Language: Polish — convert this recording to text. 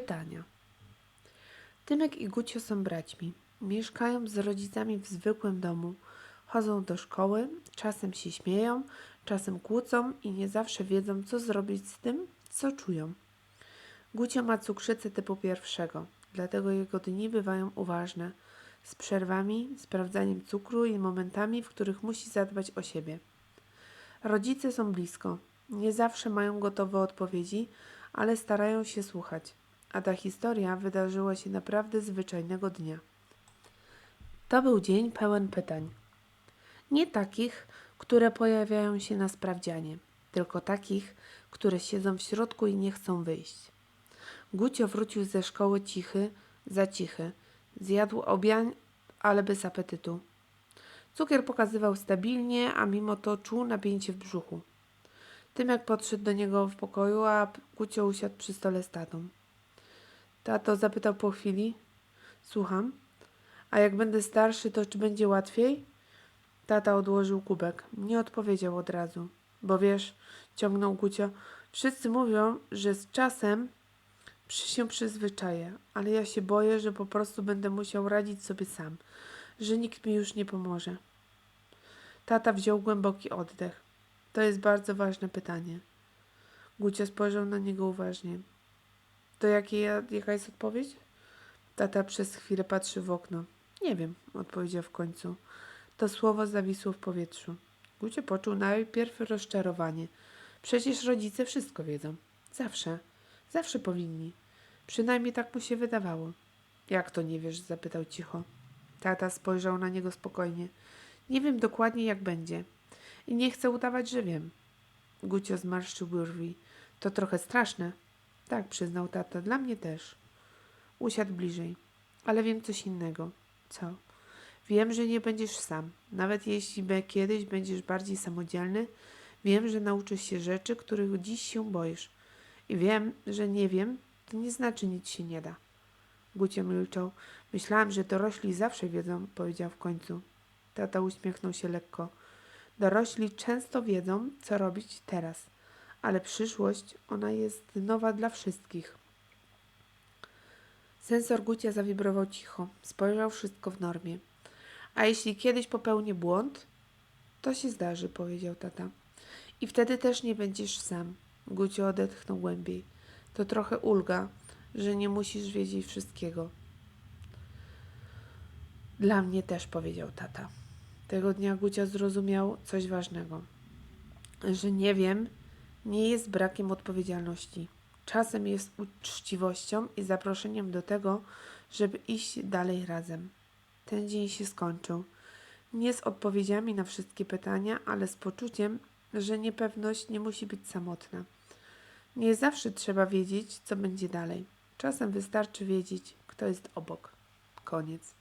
Pytania. Tymek i Gucio są braćmi. Mieszkają z rodzicami w zwykłym domu. Chodzą do szkoły, czasem się śmieją, czasem kłócą i nie zawsze wiedzą, co zrobić z tym, co czują. Gucio ma cukrzycę typu pierwszego, dlatego jego dni bywają uważne, z przerwami, sprawdzaniem cukru i momentami, w których musi zadbać o siebie. Rodzice są blisko. Nie zawsze mają gotowe odpowiedzi, ale starają się słuchać. A ta historia wydarzyła się naprawdę zwyczajnego dnia. To był dzień pełen pytań. Nie takich, które pojawiają się na sprawdzianie, tylko takich, które siedzą w środku i nie chcą wyjść. Gucio wrócił ze szkoły cichy, za cichy. Zjadł obiad, ale bez apetytu. Cukier pokazywał stabilnie, a mimo to czuł napięcie w brzuchu. Tymek podszedł do niego w pokoju, a Gucio usiadł przy stole z tatą. Tato zapytał po chwili. Słucham. A jak będę starszy, to czy będzie łatwiej? Tata odłożył kubek. Nie odpowiedział od razu. Bo wiesz, ciągnął Gucio, wszyscy mówią, że z czasem się przyzwyczaję, ale ja się boję, że po prostu będę musiał radzić sobie sam, że nikt mi już nie pomoże. Tata wziął głęboki oddech. To jest bardzo ważne pytanie. Gucio spojrzał na niego uważnie. To jaka jest odpowiedź? Tata przez chwilę patrzy w okno. Nie wiem, odpowiedział w końcu. To słowo zawisło w powietrzu. Gucio poczuł najpierw rozczarowanie. Przecież rodzice wszystko wiedzą. Zawsze. Zawsze powinni. Przynajmniej tak mu się wydawało. Jak to nie wiesz? zapytał cicho. Tata spojrzał na niego spokojnie. Nie wiem dokładnie jak będzie. I nie chcę udawać, że wiem. Gucio zmarszczył brwi. To trochę straszne. Tak, przyznał tata. Dla mnie też. Usiadł bliżej. Ale wiem coś innego. Co? Wiem, że nie będziesz sam. Nawet jeśli kiedyś będziesz bardziej samodzielny, wiem, że nauczysz się rzeczy, których dziś się boisz. I wiem, że nie wiem, to nie znaczy nic się nie da. Gucio milczał. Myślałam, że dorośli zawsze wiedzą, powiedział w końcu. Tata uśmiechnął się lekko. Dorośli często wiedzą, co robić teraz, ale przyszłość, ona jest nowa dla wszystkich. Sensor Gucia zawibrował cicho. Spojrzał wszystko w normie. A jeśli kiedyś popełnię błąd, to się zdarzy, powiedział tata. I wtedy też nie będziesz sam. Gucio odetchnął głębiej. To trochę ulga, że nie musisz wiedzieć wszystkiego. Dla mnie też, powiedział tata. Tego dnia Gucia zrozumiał coś ważnego. Że nie wiem nie jest brakiem odpowiedzialności. Czasem jest uczciwością i zaproszeniem do tego, żeby iść dalej razem. Ten dzień się skończył. Nie z odpowiedziami na wszystkie pytania, ale z poczuciem, że niepewność nie musi być samotna. Nie zawsze trzeba wiedzieć, co będzie dalej. Czasem wystarczy wiedzieć, kto jest obok. Koniec.